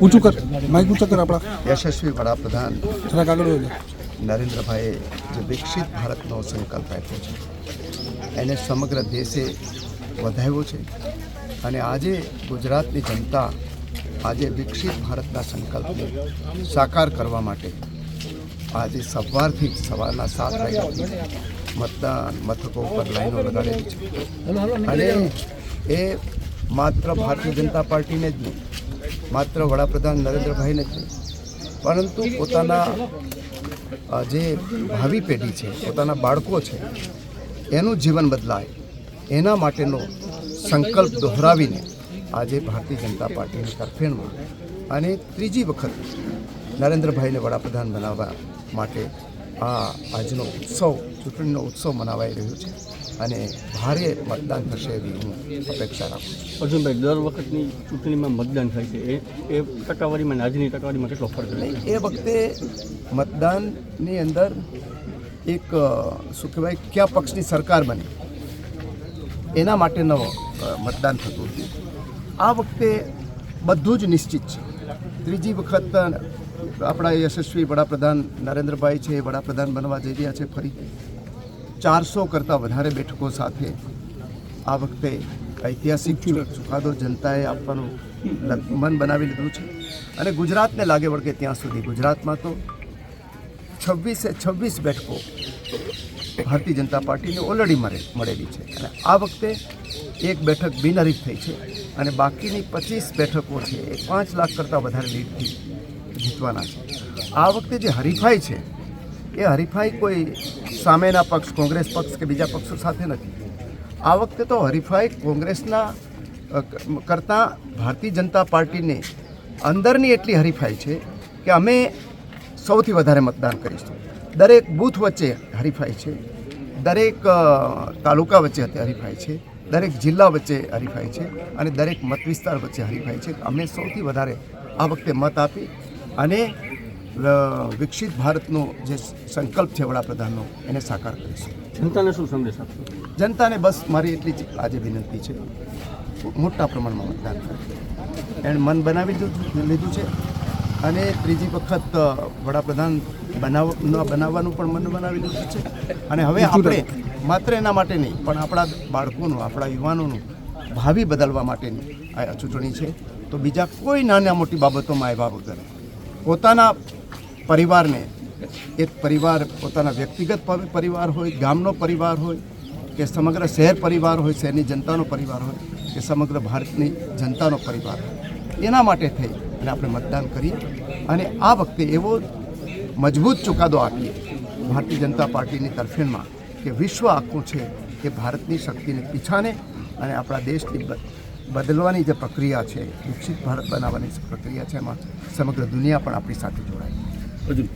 ઊંચું કર. માઇક ઊંચું કર આપણા. યશસ્વી વડાપ્રધાન આગળ નરેન્દ્રભાઈએ જે વિકસિત ભારતનો સંકલ્પ આપ્યો છે એને સમગ્ર દેશે વધાવ્યો છે અને આજે ગુજરાતની જનતા આજે વિકસિત ભારતના સંકલ્પને સાકાર કરવા માટે આજે સવારથી સવારના સાત વાગ્યાથી મતદાન મથકો ઉપર લાઈનો લગાડેલી છે. અને એ માત્ર ભારતીય જનતા પાર્ટીને જ નહીં, માત્ર વડાપ્રધાન નરેન્દ્રભાઈને જ નહીં, પરંતુ પોતાના જે ભાવિ પેઢી છે, પોતાના બાળકો છે, એનું જીવન બદલાય, એના માટેનો સંકલ્પ દોહરાવીને આજે ભારતીય જનતા પાર્ટીની તરફેણમાં અને ત્રીજી વખત નરેન્દ્રભાઈને વડાપ્રધાન બનાવવા માટે આ આજનો ઉત્સવ, ચૂંટણીનો ઉત્સવ મનાવાઈ રહ્યો છે. અને ભારે મતદાન થશે એવી હું અપેક્ષા રાખું છું. અર્જુનભાઈ દર વખતની ચૂંટણીમાં મતદાન થાય છે. એ એ ટકાવારીમાં આજની ટકાવારીમાં કેટલો ફરક નહીં એ વખતે મતદાનની અંદર એક શું કહેવાય કયા પક્ષની સરકાર બની? એના માટેનો મતદાન થતું હતું. આ વખતે બધું જ નિશ્ચિત છે. ત્રીજી વખત આપણા યશસ્વી વડાપ્રધાન નરેન્દ્રભાઈ છે એ વડાપ્રધાન બનવા જઈ રહ્યા છે ફરી. ચારસો કરતાં વધારે બેઠકો સાથે આ વખતે ઐતિહાસિક ચુકાદો જનતાએ આપવાનું મન બનાવી લીધું છે. અને ગુજરાતને લાગે વળગે ત્યાં સુધી. ગુજરાતમાં તો છવ્વીસે, છવ્વીસ બેઠકો ભારતીય જનતા પાર્ટીને ઓલરેડી મળે મળેલી છે. અને આ વખતે એક બેઠક બિનહરીફ થઈ છે અને બાકીની પચીસ બેઠકો છે એ પાંચ લાખ કરતાં વધારે લીડથી જીતવાના છે. આ વખતે જે હરીફાઈ છે, એ હરીફાઈ કોઈ સામેના પક્ષ, કોંગ્રેસ પક્ષ કે બીજા પક્ષો સાથે નથી. આ વખતે તો હરીફાઈ કોંગ્રેસના કરતાં ભારતીય જનતા પાર્ટીને અંદરની એટલી હરીફાઈ છે કે અમે સૌથી વધારે મતદાન કરીશું. દરેક બૂથ વચ્ચે હરીફાઈ છે. દરેક તાલુકા વચ્ચે હરીફાઈ છે. દરેક જિલ્લા વચ્ચે હરીફાઈ છે અને દરેક મત વિસ્તાર વચ્ચે હરીફાઈ છે. અમે સૌથી વધારે આ વખતે મત આપી અને વિકસિત ભારતનો જે સંકલ્પ છે વડાપ્રધાનનો એને સાકાર કરીશું. જનતાને શું સંદેશ આપશો? જનતાને બસ મારી એટલી જ આજે વિનંતી છે. મોટા પ્રમાણમાં મતદાન કરે એણે મન બનાવી દીધું લીધું છે. અને ત્રીજી વખત વડાપ્રધાન બનાવ બનાવવાનું પણ મન બનાવી લીધું છે. અને હવે આપણે માત્ર એના માટે નહીં પણ આપણા બાળકોનું આપણા યુવાનોનું ભાવિ બદલવા માટેની આ ચૂંટણી છે. તો બીજા કોઈ નાના મોટી બાબતોમાં આવ્યા વગર પોતાના પરિવારને. એક પરિવાર પોતાના વ્યક્તિગત પરિવાર હોય, ગામનો પરિવાર હોય, કે સમગ્ર શહેર પરિવાર હોય, શહેરની જનતાનો પરિવાર હોય, કે સમગ્ર ભારતની જનતાનો પરિવાર હોય. એના માટે થઈ અને આપણે મતદાન કરીએ અને આ વખતે એવો મજબૂત ચુકાદો આપીએ ભારતીય જનતા પાર્ટીની તરફેણમાં કે વિશ્વ આખું છે એ ભારતની શક્તિને પીછાને અને આપણા દેશની બદલવાની જે પ્રક્રિયા છે, વિકસિત ભારત બનાવવાની પ્રક્રિયા છે એમાં સમગ્ર દુનિયા પણ આપણી સાથે જોડાય. ödül